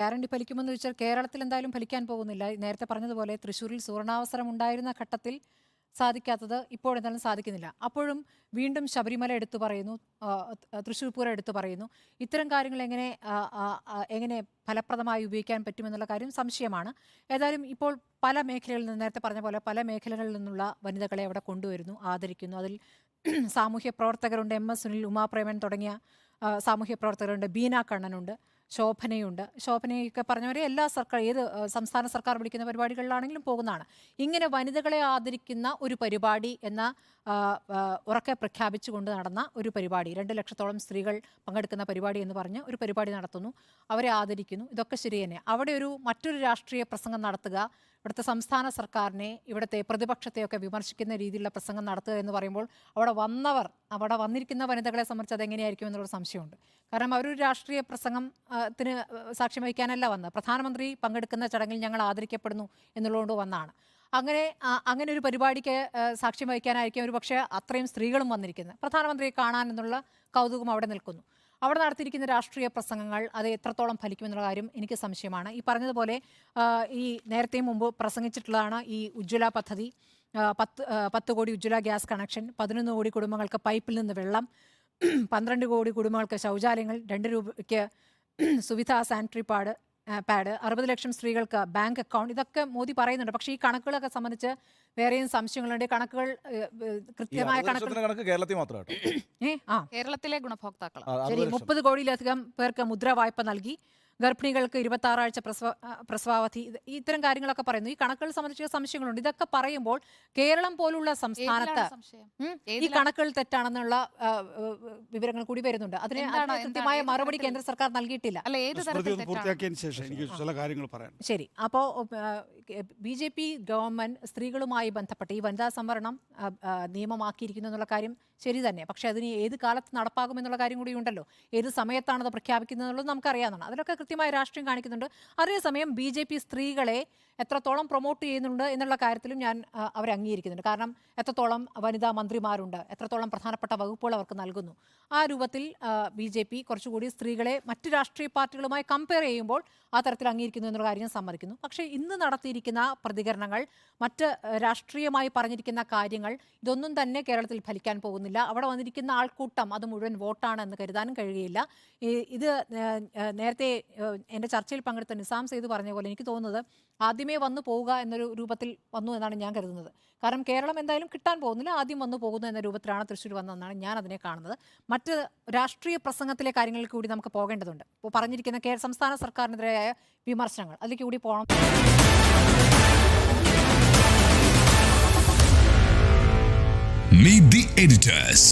Guarantee ഫലിക്കുമെന്ന് ചോദിച്ചാൽ കേരളത്തിൽ എന്തായാലും ഫലിക്കാൻ പോകുന്നില്ല. നേരത്തെ പറഞ്ഞതുപോലെ തൃശ്ശൂരിൽ സുവർണാവസരം ഉണ്ടായിരുന്ന ഘട്ടത്തിൽ സാധിക്കാത്തത് ഇപ്പോഴെന്തായാലും സാധിക്കുന്നില്ല. അപ്പോഴും വീണ്ടും ശബരിമല എടുത്തു പറയുന്നു. തൃശ്ശൂർ പൂരം എടുത്തു പറയുന്നു. ഇത്തരം കാര്യങ്ങൾ എങ്ങനെ എങ്ങനെ ഫലപ്രദമായി ഉപയോഗിക്കാൻ പറ്റുമെന്നുള്ള കാര്യം സംശയമാണ്. ഏതായാലും ഇപ്പോൾ പല മേഖലകളിൽ നിന്ന് നേരത്തെ പറഞ്ഞ പോലെ പല മേഖലകളിൽ നിന്നുള്ള വനിതകളെ അവിടെ കൊണ്ടുവരുന്നു ആദരിക്കുന്നു. അതിൽ സാമൂഹ്യ പ്രവർത്തകരുണ്ട് എം എസ് സുനിൽ ഉമാപ്രേമൻ തുടങ്ങിയ സാമൂഹ്യ പ്രവർത്തകരുണ്ട്. ബീന കണ്ണനുണ്ട്. ശോഭനയുണ്ട്. ശോഭനയൊക്കെ പറഞ്ഞവരെ എല്ലാ സർക്കാർ ഏത് സംസ്ഥാന സർക്കാർ വിളിക്കുന്ന പരിപാടികളിലാണെങ്കിലും പോകുന്നതാണ്. ഇങ്ങനെ വനിതകളെ ആദരിക്കുന്ന ഒരു പരിപാടി എന്ന ഉറക്കെ പ്രഖ്യാപിച്ചുകൊണ്ട് നടന്ന ഒരു പരിപാടി രണ്ട് ലക്ഷത്തോളം സ്ത്രീകൾ പങ്കെടുക്കുന്ന പരിപാടി എന്ന് പറഞ്ഞ് ഒരു പരിപാടി നടത്തുന്നു. അവരെ ആദരിക്കുന്നു. ഇതൊക്കെ ശരി തന്നെ. അവിടെ ഒരു മറ്റൊരു രാഷ്ട്രീയ പ്രസംഗം നടത്തുക ഇവിടുത്തെ സംസ്ഥാന സർക്കാരിനെ ഇവിടുത്തെ പ്രതിപക്ഷത്തെയൊക്കെ വിമർശിക്കുന്ന രീതിയിലുള്ള പ്രസംഗം നടത്തുക എന്ന് പറയുമ്പോൾ അവിടെ വന്നവർ അവിടെ വന്നിരിക്കുന്ന വനിതകളെ സംബന്ധിച്ച് അതെങ്ങനെയായിരിക്കും എന്നുള്ളൊരു സംശയമുണ്ട്. കാരണം അവരൊരു രാഷ്ട്രീയ പ്രസംഗം ത്തിന് സാക്ഷ്യം വഹിക്കാനല്ല വന്നത്. പ്രധാനമന്ത്രി പങ്കെടുക്കുന്ന ചടങ്ങിൽ ഞങ്ങൾ ആദരിക്കപ്പെടുന്നു എന്നുള്ളതുകൊണ്ട് വന്നാണ്. അങ്ങനെ അങ്ങനെ ഒരു പരിപാടിക്ക് സാക്ഷ്യം വഹിക്കാനായിരിക്കും ഒരു പക്ഷേ അത്രയും സ്ത്രീകളും വന്നിരിക്കുന്നത്. പ്രധാനമന്ത്രിയെ കാണാൻ എന്നുള്ള കൗതുകം അവിടെ നിൽക്കുന്നു. അവിടെ നടത്തിയിരിക്കുന്ന രാഷ്ട്രീയ പ്രസംഗങ്ങൾ അത് എത്രത്തോളം ഫലിക്കുമെന്നുള്ള കാര്യം എനിക്ക് സംശയമാണ്. ഈ പറഞ്ഞതുപോലെ ഈ നേരത്തെ മുമ്പ് പ്രസംഗിച്ചിട്ടുള്ളതാണ് ഈ ഉജ്ജ്വല പദ്ധതി. പത്ത് പത്ത് കോടി ഉജ്ജ്വല ഗ്യാസ് കണക്ഷൻ പതിനൊന്ന് കോടി കുടുംബങ്ങൾക്ക് പൈപ്പിൽ നിന്ന് വെള്ളം പന്ത്രണ്ട് കോടി കുടുംബങ്ങൾക്ക് ശൗചാലയങ്ങൾ രണ്ട് രൂപയ്ക്ക് സുവിധ സാനിറ്ററി പാഡ് പാഡ് അറുപത് ലക്ഷം സ്ത്രീകൾക്ക് ബാങ്ക് അക്കൗണ്ട് ഇതൊക്കെ മോദി പറയുന്നുണ്ട്. പക്ഷേ ഈ കണക്കുകളൊക്കെ സംബന്ധിച്ച് വേറെയും സംശയങ്ങളുണ്ട്. കണക്കുകൾ കൃത്യമായ കണക്കുകൾ കണക്ക് കേരളത്തിൽ മാത്രമാണ് കേരളത്തിലെ ഗുണഭോക്താക്കൾ ശരി മുപ്പത് കോടിയിലധികം പേർക്ക് മുദ്ര വായ്പ നൽകി. ഗർഭിണികൾക്ക് ഇരുപത്തി ആറാഴ്ച പ്രസവ പ്രസവാവധി ഇത്തരം കാര്യങ്ങളൊക്കെ പറയുന്നു. ഈ കണക്കുകൾ സംബന്ധിച്ച സംശയങ്ങളുണ്ട്. ഇതൊക്കെ പറയുമ്പോൾ കേരളം പോലുള്ള സംസ്ഥാനത്ത് ഈ കണക്കുകൾ തെറ്റാണെന്നുള്ള വിവരങ്ങൾ കൂടി വരുന്നുണ്ട്. അതിന് എന്താണ്? കൃത്യമായ മറുപടി കേന്ദ്ര സർക്കാർ നൽകിയിട്ടില്ല. അല്ല ഏത് പൂർത്തിയാക്കിയതിന് ശേഷം എനിക്ക് ചില കാര്യങ്ങൾ ശരി. അപ്പോൾ ബി ജെ പി ഗവൺമെന്റ് സ്ത്രീകളുമായി ബന്ധപ്പെട്ട് ഈ വനിതാ സംവരണം നിയമമാക്കിയിരിക്കുന്നു എന്നുള്ള കാര്യം ശരി തന്നെ. പക്ഷെ അതിന് ഏത് കാലത്ത് നടപ്പാകുമെന്നുള്ള കാര്യം കൂടി ഉണ്ടല്ലോ. ഏത് സമയത്താണ് അത് പ്രഖ്യാപിക്കുന്നത് എന്നുള്ളത് നമുക്കറിയാവുന്നതാണ്. അതിലൊക്കെ കൃത്യമായ രാഷ്ട്രീയം കാണിക്കുന്നുണ്ട്. അതേസമയം ബി ജെ പി സ്ത്രീകളെ എത്രത്തോളം പ്രൊമോട്ട് ചെയ്യുന്നുണ്ട് എന്നുള്ള കാര്യത്തിലും ഞാൻ അവരെ അംഗീകരിക്കുന്നുണ്ട്. കാരണം എത്രത്തോളം വനിതാ മന്ത്രിമാരുണ്ട് എത്രത്തോളം പ്രധാനപ്പെട്ട വകുപ്പുകൾ അവർക്ക് നൽകുന്നു. ആ രൂപത്തിൽ ബി ജെ പി കുറച്ചുകൂടി സ്ത്രീകളെ മറ്റ് രാഷ്ട്രീയ പാർട്ടികളുമായി കമ്പയർ ചെയ്യുമ്പോൾ ആ തരത്തിൽ അംഗീകരിക്കുന്നു എന്നുള്ള കാര്യം സമ്മതിക്കുന്നു. പക്ഷേ ഇന്ന് നടത്തിയിരിക്കുന്ന പ്രതികരണങ്ങൾ മറ്റ് രാഷ്ട്രീയമായി പറഞ്ഞിരിക്കുന്ന കാര്യങ്ങൾ ഇതൊന്നും തന്നെ കേരളത്തിൽ ഫലിക്കാൻ പോകുന്നില്ല. അവിടെ വന്നിരിക്കുന്ന ആൾക്കൂട്ടം അത് മുഴുവൻ വോട്ടാണ് എന്ന് കരുതാനും കഴിയുകയില്ല. ഇത് നേരത്തെ എന്റെ ചർച്ചയിൽ പങ്കെടുത്ത നിസാം സെയ്ത് പറഞ്ഞ പോലെ എനിക്ക് തോന്നുന്നത് ആദ്യമേ വന്നു പോവുക എന്നൊരു രൂപത്തിൽ വന്നു എന്നാണ് ഞാൻ കരുതുന്നത്. കാരണം കേരളം എന്തായാലും കിട്ടാൻ പോകുന്നില്ല ആദ്യം വന്നു പോകുന്നു എന്ന രൂപത്തിലാണ് തൃശ്ശൂർ വന്നതെന്നാണ് ഞാൻ അതിനെ കാണുന്നത്. മറ്റ് രാഷ്ട്രീയ പ്രസംഗത്തിലെ കാര്യങ്ങളിൽ കൂടി നമുക്ക് പോകേണ്ടതുണ്ട്. ഇപ്പോൾ പറഞ്ഞിരിക്കുന്ന കേരള സംസ്ഥാന സർക്കാരിനെതിരായ വിമർശനങ്ങൾ അതിൽ കൂടി പോകണം Meet the editors.